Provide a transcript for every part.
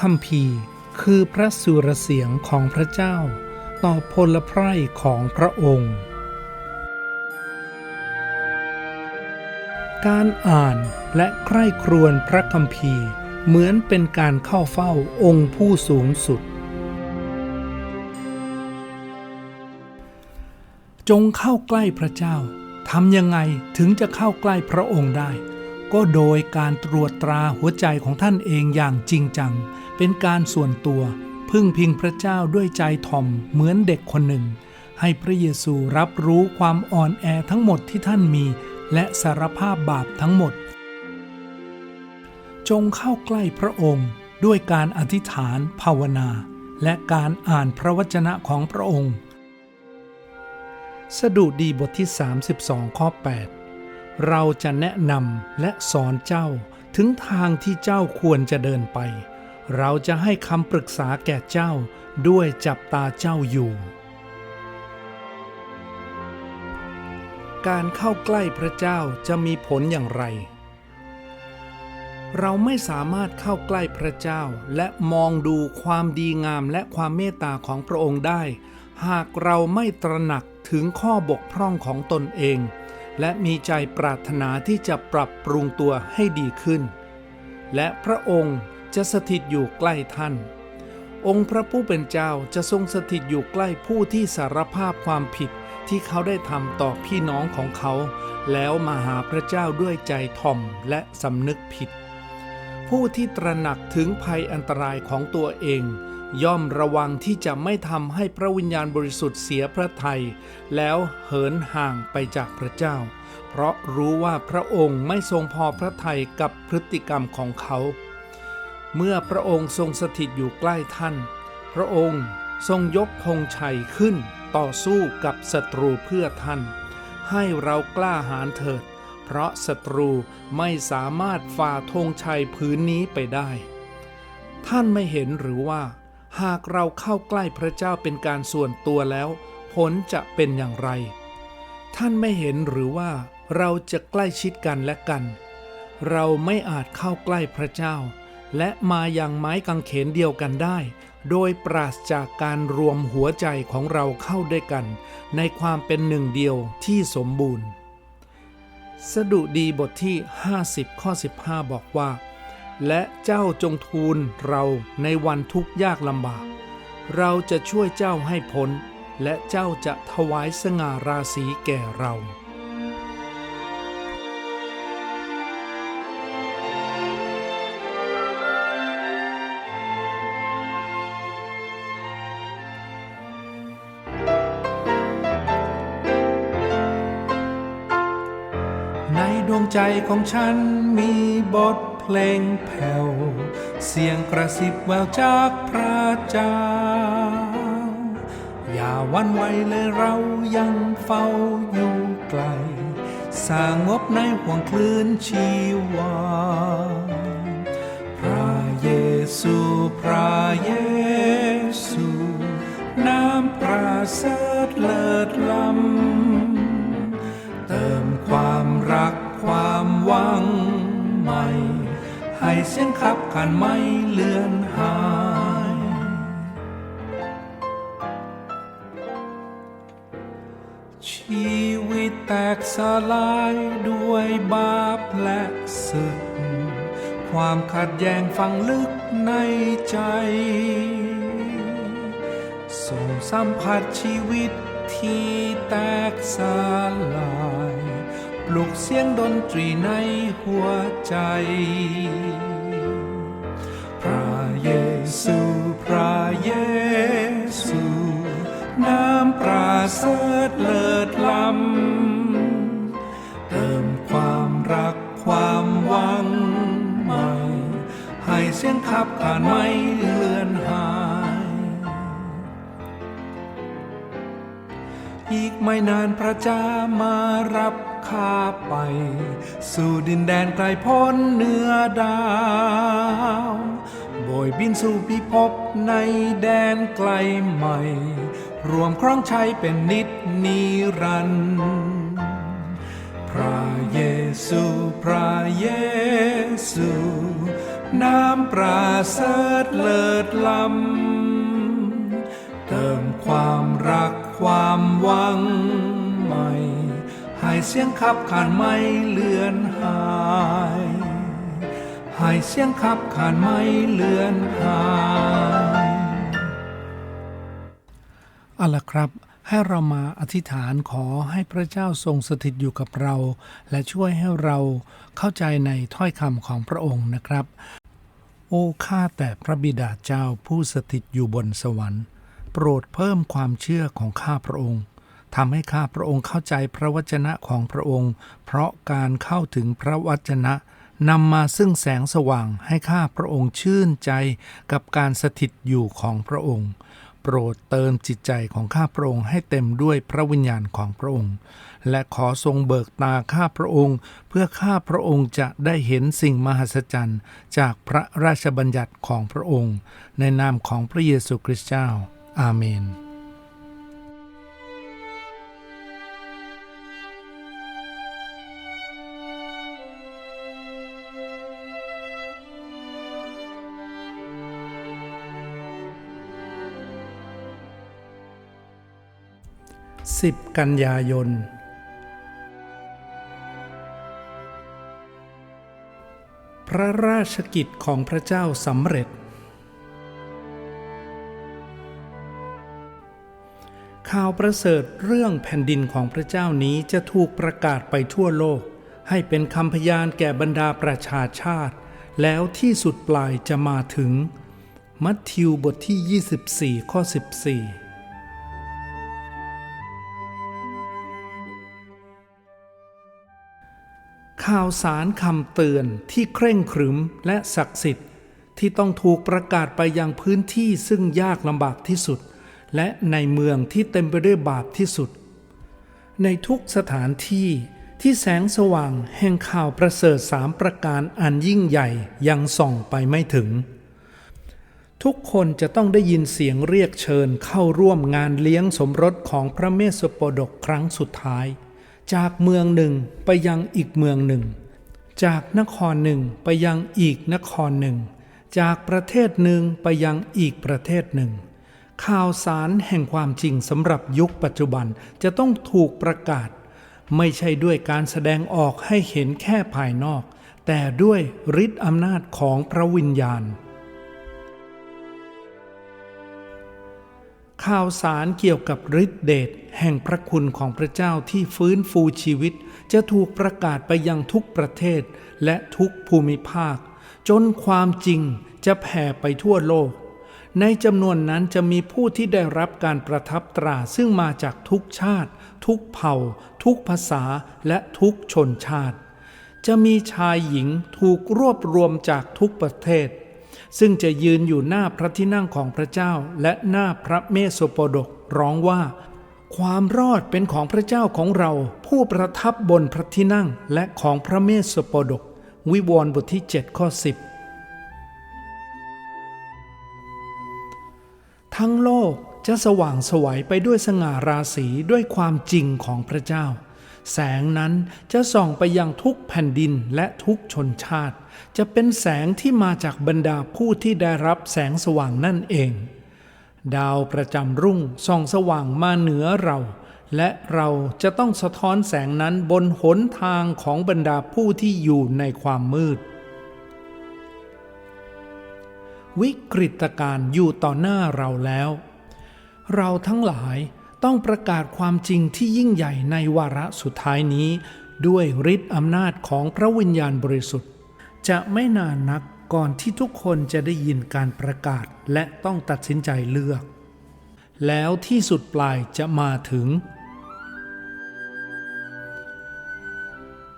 คัมภีร์คือพระสุรเสียงของพระเจ้า ต่อพลไพร่ของพระองค์ การอ่านและใคร่ครวญพระคัมภีร์เหมือนเป็นการเข้าเฝ้าองค์ผู้สูงสุด จงเข้าใกล้พระเจ้าทำยังไงถึงจะเข้าใกล้พระองค์ได้ ก็โดยการตรวจตราหัวใจของท่านเองอย่างจริงจัง เป็นการส่วนตัว พึ่งพิงพระเจ้าด้วยใจถ่อมเหมือนเด็กคนหนึ่ง ให้พระเยซูรับรู้ความอ่อนแอทั้งหมดที่ท่านมี และสารภาพบาปทั้งหมด จงเข้าใกล้พระองค์ด้วยการอธิษฐานภาวนา และการอ่านพระวจนะของพระองค์ สดุดีบทที่ 32 ข้อ 8 เราจะแนะนำและสอนเจ้าถึงทางที่เจ้าควรจะเดินไป เราจะให้คำปรึกษาแก่เจ้าด้วยจับตาเจ้าอยู่ การเข้าใกล้พระเจ้าจะมีผลอย่างไร เราไม่สามารถเข้าใกล้พระเจ้าและมองดูความดีงามและความเมตตาของพระองค์ได้ หากเราไม่ตระหนักถึงข้อบกพร่องของตนเอง และมีใจปรารถนาที่จะปรับปรุงตัวให้ดีขึ้น และพระองค์จะสถิตอยู่ใกล้ท่าน องค์พระผู้เป็นเจ้าจะทรงสถิตอยู่ใกล้ผู้ที่สารภาพความผิดที่เขาได้ทำต่อพี่น้องของเขา แล้วมาหาพระเจ้าด้วยใจถ่อมและสำนึกผิด ผู้ที่ตระหนักถึงภัยอันตรายของตัวเอง ย่อมระวังที่จะไม่ทำให้พระวิญญาณบริสุทธิ์เสียพระทัยแล้วเหินห่างไปจากพระเจ้า เพราะรู้ว่าพระองค์ไม่ทรงพอพระทัยกับพฤติกรรมของเขา เมื่อพระองค์ทรงสถิตอยู่ใกล้ท่าน พระองค์ทรงยกธงชัยขึ้นต่อสู้กับศัตรูเพื่อท่าน ให้เรากล้าหาญเถิด เพราะศัตรูไม่สามารถฝ่าธงชัยพื้นนี้ไปได้ ท่านไม่เห็นหรือว่า หากเราเข้าใกล้พระเจ้าเป็นการส่วนตัวแล้ว ผลจะเป็นอย่างไร ท่านไม่เห็นหรือว่าเราจะใกล้ชิดกันและกัน เราไม่อาจเข้าใกล้พระเจ้า และมาอย่างไม้กางเขนเดียวกันได้ โดยปราศจากการรวมหัวใจของเราเข้าด้วยกัน ในความเป็นหนึ่งเดียวที่สมบูรณ์ สดุดีบทที่ 50 ข้อ 15 บอกว่า และเจ้าจงทูลเราในวันทุกข์ยากลำบาก เราจะช่วยเจ้าให้พ้น และเจ้าจะถวายสง่าราศีแก่เราในดวงใจของฉันมีบท ลงแผ่ว เสียงกระซิบแววจากพระเจ้า อย่าวันไหวเลยเรายังเฝ้าอยู่ไกล สางบในห่วงคลื่นชีวา พระเยซู พระเยซู น้ำประเสริฐเลิศล้ำเติมความรักความหวัง ให้เสียงขับขันไม่เลือนหายชีวิตแตกสลายด้วยบาปและศึก ความขัดแย้งฝังลึกในใจ ส่งสัมผัสชีวิตที่แตกสลาย ลุกเสียงดนตรีในหัวใจ พระเยซู พระเยซู น้ำประเสริฐเลิศล้ำเติมความรักความหวังใหม่หายเสียงขับขานไม่ อีกไม่นานพระเจ้ามารับข้าไป สู่ดินแดนไกลพ้นเหนือดาวโบยบินสู่พิภพในแดนไกลใหม่ รวมครองชัยเป็นนิจนิรันดร์พระเยซู พระเยซู น้ำปราเสริฐเลิศล้ำเติมความรัก ความหวังใหม่ให้เสียงขับขานไม่เลือนหายให้เสียงขับขานไม่เลือนหายเอาละครับให้เรามาอธิษฐานขอให้พระเจ้าทรงสถิตอยู่กับเรา และช่วยให้เราเข้าใจในถ้อยคำของพระองค์นะครับ โอ้ข้าแต่พระบิดาเจ้าผู้สถิตอยู่บนสวรรค์ โปรดเพิ่มความเชื่อของข้าพระองค์ทำให้ข้าพระองค์เข้าใจพระวจนะของพระองค์ เพราะการเข้าถึงพระวจนะนำมาซึ่งแสงสว่างให้ข้าพระองค์ชื่นใจกับการสถิตอยู่ของพระองค์ โปรดเติมจิตใจของข้าพระองค์ให้เต็มด้วยพระวิญญาณของพระองค์ และขอทรงเบิกตาข้าพระองค์ เพื่อข้าพระองค์จะได้เห็นสิ่งมหัศจรรย์ จากพระราชบัญญัติของพระองค์ ในนามของพระเยซูคริสต์เจ้า อาเมน10กันยายน พระราชกิจของพระเจ้าสำเร็จ ข่าวประเสริฐเรื่องแผ่นดินของพระเจ้านี้จะถูกประกาศไปทั่วโลก ให้เป็นคำพยานแก่บรรดาประชาชาติ แล้วที่สุดปลายจะมาถึง มัทธิวบทที่ 24 ข้อ 14ข่าวสารคำเตือนที่เคร่งครึมและศักดิ์สิทธิ์ ที่ต้องถูกประกาศไปยังพื้นที่ซึ่งยากลำบากที่สุด และในเมืองที่เต็มไปด้วยบาปที่สุด ในทุกสถานที่ที่แสงสว่างแห่งข่าวประเสริฐสามประการอันยิ่งใหญ่ยังส่องไปไม่ถึง ทุกคนจะต้องได้ยินเสียงเรียกเชิญเข้าร่วมงานเลี้ยงสมรสของพระเมสสโปดกครั้งสุดท้าย จากเมืองหนึ่งไปยังอีกเมืองหนึ่ง จากนครหนึ่งไปยังอีกนครหนึ่ง จากประเทศหนึ่งไปยังอีกประเทศหนึ่ง ข่าวสารแห่งความจริงสำหรับยุคปัจจุบันจะต้องถูกประกาศ ไม่ใช่ด้วยการแสดงออกให้เห็นแค่ภายนอก แต่ด้วยฤทธิ์อำนาจของพระวิญญาณ ข่าวสารเกี่ยวกับฤทธิเดชแห่งพระคุณของพระเจ้าที่ฟื้นฟูชีวิต จะถูกประกาศไปยังทุกประเทศและทุกภูมิภาค จนความจริงจะแผ่ไปทั่วโลก ในจำนวนนั้นจะมีผู้ที่ได้รับการประทับตราซึ่งมาจากทุกชาติ ทุกเผ่า ทุกภาษาและทุกชนชาติ จะมีชายหญิงถูกรวบรวมจากทุกประเทศ ซึ่งจะยืนอยู่หน้าพระที่นั่งของพระเจ้าและหน้าพระเมสโสโปดกร้องว่า ความรอดเป็นของพระเจ้าของเรา ผู้ประทับบนพระที่นั่งและของพระเมสโสโปดก วิวรณ์บทที่ 7 ข้อ 10 ทั้งโลกจะสว่างสวัยไปด้วยสง่าราศีด้วยความจริงของพระเจ้า แสงนั้นจะส่องไปยังทุกแผ่นดินและทุกชนชาติ จะเป็นแสงที่มาจากบรรดาผู้ที่ได้รับแสงสว่างนั่นเอง ดาวประจำรุ่งส่องสว่างมาเหนือเรา และเราจะต้องสะท้อนแสงนั้นบนหนทางของบรรดาผู้ที่อยู่ในความมืด วิกฤตการณ์อยู่ต่อหน้าเราแล้ว เราทั้งหลายต้องประกาศความจริงที่ยิ่งใหญ่ในวาระสุดท้ายนี้ ด้วยฤทธิ์อำนาจของพระวิญญาณบริสุทธิ์ จะไม่นานนักก่อนที่ทุกคนจะได้ยินการประกาศและต้องตัดสินใจเลือก แล้วที่สุดปลายจะมาถึง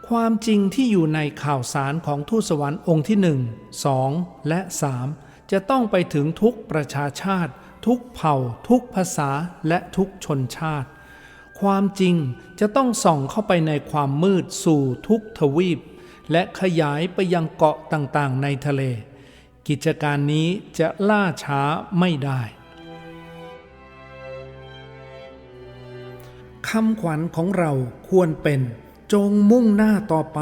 ความจริงที่อยู่ในข่าวสารของทูตสวรรค์องค์ที่หนึ่งสองและสาม จะต้องไปถึงทุกประชาชาติ ทุกเผ่า ทุกภาษาและทุกชนชาติ ความจริงจะต้องส่องเข้าไปในความมืดสู่ทุกทวีป และขยายไปยังเกาะต่างๆ ในทะเล กิจการนี้จะล่าช้าไม่ได้คำขวัญของเราควรเป็น จงมุ่งหน้าต่อไป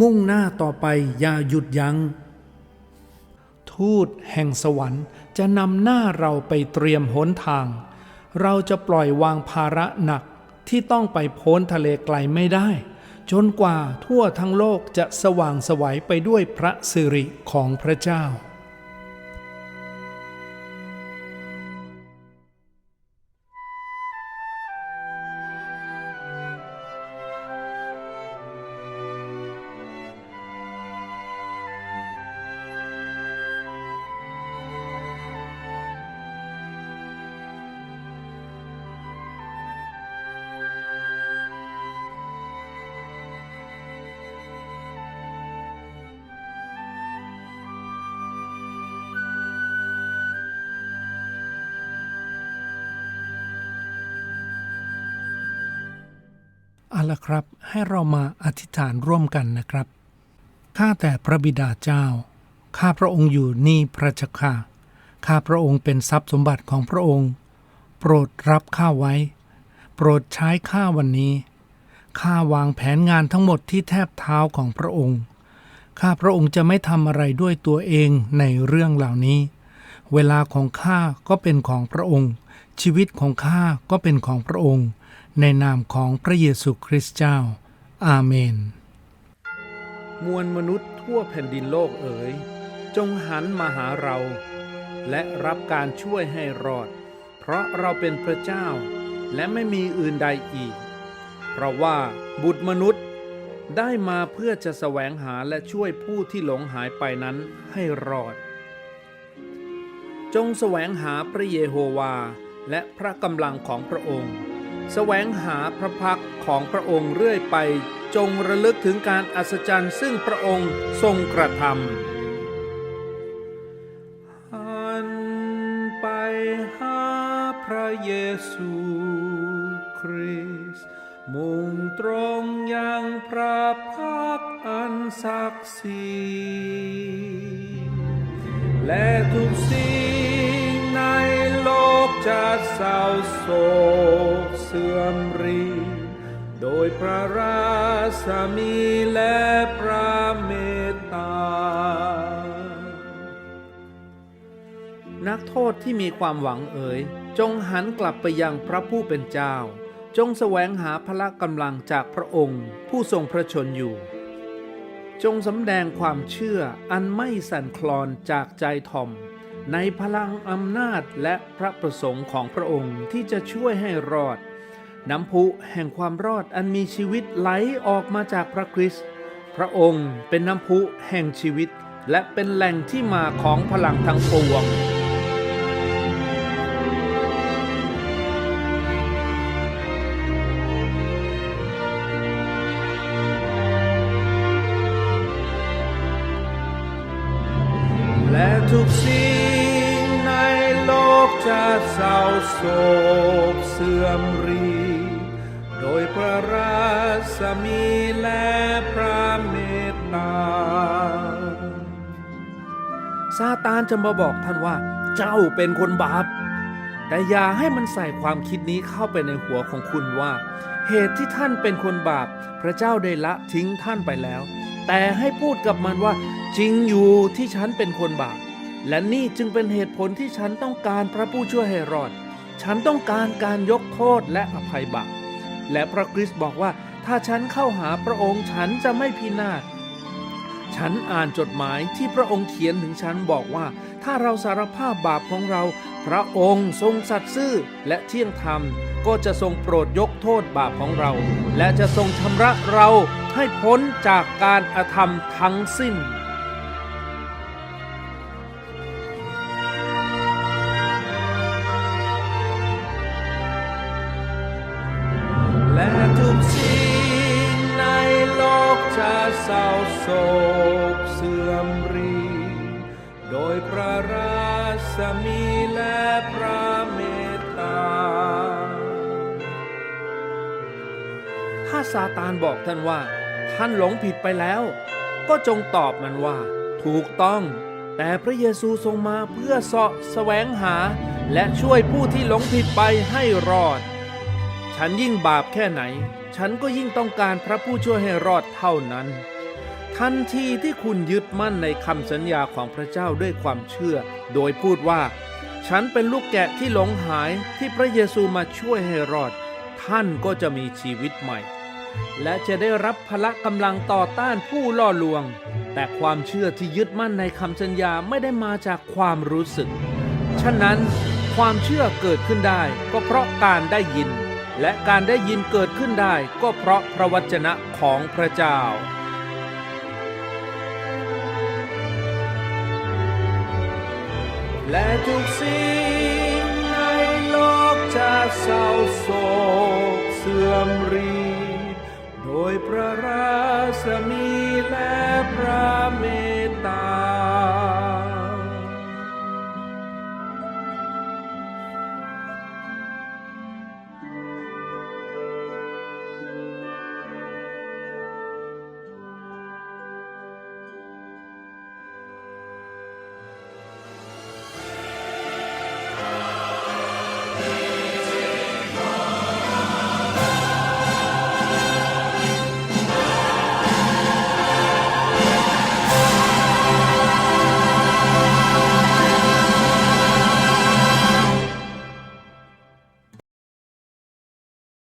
มุ่งหน้าต่อไปอย่าหยุดยัง้ง ทูตแห่งสวรรค์จะนำหน้าเราไปเตรียมหนทาง เราจะปล่อยวางภาระหนักที่ต้องไปพ้นทะเลไกลไม่ได้ จนกว่าทั่วทั้งโลกจะสว่างสวัยไปด้วยพระสิริของพระเจ้า เอาละครับ ให้เรามาอธิษฐานร่วมกันนะครับ ข้าแต่พระบิดาเจ้า ข้าพระองค์อยู่นี่พระเจ้าค่ะข้าพระองค์เป็นทรัพย์สมบัติของพระองค์ โปรดรับข้าไว้ โปรดใช้ข้าวันนี้ ข้าวางแผนงานทั้งหมดที่แทบเท้าของพระองค์ ข้าพระองค์จะไม่ทำอะไรด้วยตัวเองในเรื่องเหล่านี้ เวลาของข้าก็เป็นของพระองค์ ชีวิตของข้าก็เป็นของพระองค์ ในนามของพระเยซูคริสต์เจ้า อาเมน มวลมนุษย์ทั่วแผ่นดินโลกเอ๋ย จงหันมาหาเรา และรับการช่วยให้รอด เพราะเราเป็นพระเจ้า และไม่มีอื่นใดอีก เพราะว่าบุตรมนุษย์ได้มาเพื่อจะแสวงหาและช่วยผู้ที่หลงหายไปนั้นให้รอด จงแสวงหาพระเยโฮวาและพระกำลังของพระองค์ แสวงหาพระพักของพระองค์เรื่อยไป จงระลึกถึงการอัศจรรย์ซึ่งพระองค์ทรงกระทำหันไปหาพระเยซูคริสต์มุ่งตรงยังพระพักอันศักดิ์สิทธิ์และทุกสิ่งใน จะเศร้าโศกเสื่อมรี โดยพระราสมีและพระเมตตา นักโทษที่มีความหวังเอ๋ย จงหันกลับไปยังพระผู้เป็นเจ้า จงแสวงหาพละกำลังจากพระองค์ ผู้ทรงพระชนอยู่ จงสำแดงความเชื่ออันไม่สั่นคลอนจากใจทอม ในพลังอำนาจและพระประสงค์ของพระองค์ที่จะช่วยให้รอด น้ำพุแห่งความรอดอันมีชีวิตไหลออกมาจากพระคริสต์พระองค์เป็นน้ำพุแห่งชีวิต และเป็นแหล่งที่มาของพลังทั้งปวงและทุกสิ่ง จะเศร้าโศกเสื่อมรี โดยพระราสมีและพระเมตตาซาตานจะมาบอกท่านว่า เจ้าเป็นคนบาป แต่อย่าให้มันใส่ความคิดนี้เข้าไปในหัวของคุณว่า เหตุที่ท่านเป็นคนบาป พระเจ้าได้ละทิ้งท่านไปแล้ว แต่ให้พูดกับมันว่า จริงอยู่ที่ฉันเป็นคนบาป และนี่จึงเป็นเหตุผลที่ฉันต้องการพระผู้ช่วยให้รอด ฉันต้องการการยกโทษและอภัยบาป และพระคริสต์บอกว่าถ้าฉันเข้าหาพระองค์ฉันจะไม่พินาศ ฉันอ่านจดหมายที่พระองค์เขียนถึงฉันบอกว่า ถ้าเราสารภาพบาปของเรา พระองค์ทรงสัตย์ซื่อและเที่ยงธรรม ก็จะทรงโปรดยกโทษบาปของเรา และจะทรงชำระเราให้พ้นจากการอาธรรมทั้งสิ้น ตานบอกท่านว่า ท่านหลงผิดไปแล้ว ก็จงตอบมันว่า ถูกต้อง แต่พระเยซูทรงมาเพื่อเสาะแสวงหา และช่วยผู้ที่หลงผิดไปให้รอด ฉันยิ่งบาปแค่ไหน ฉันก็ยิ่งต้องการพระผู้ช่วยให้รอดเท่านั้น ทันทีที่คุณยึดมั่นในคำสัญญาของพระเจ้าด้วยความเชื่อ โดยพูดว่า ฉันเป็นลูกแกะที่หลงหายที่พระเยซูมาช่วยให้รอดท่านก็จะมีชีวิตใหม่ และจะได้รับพละกำลังต่อต้านผู้ล่อลวง แต่ความเชื่อที่ยึดมั่นในคำสัญญาไม่ได้มาจากความรู้สึก ฉะนั้นความเชื่อเกิดขึ้นได้ก็เพราะการได้ยิน และการได้ยินเกิดขึ้นได้ก็เพราะพระวจนะของพระเจ้าและทุกสิ่งในโลกจะเศร้าโศกเสื่อมรี ยพระราสมีและพระเมตตา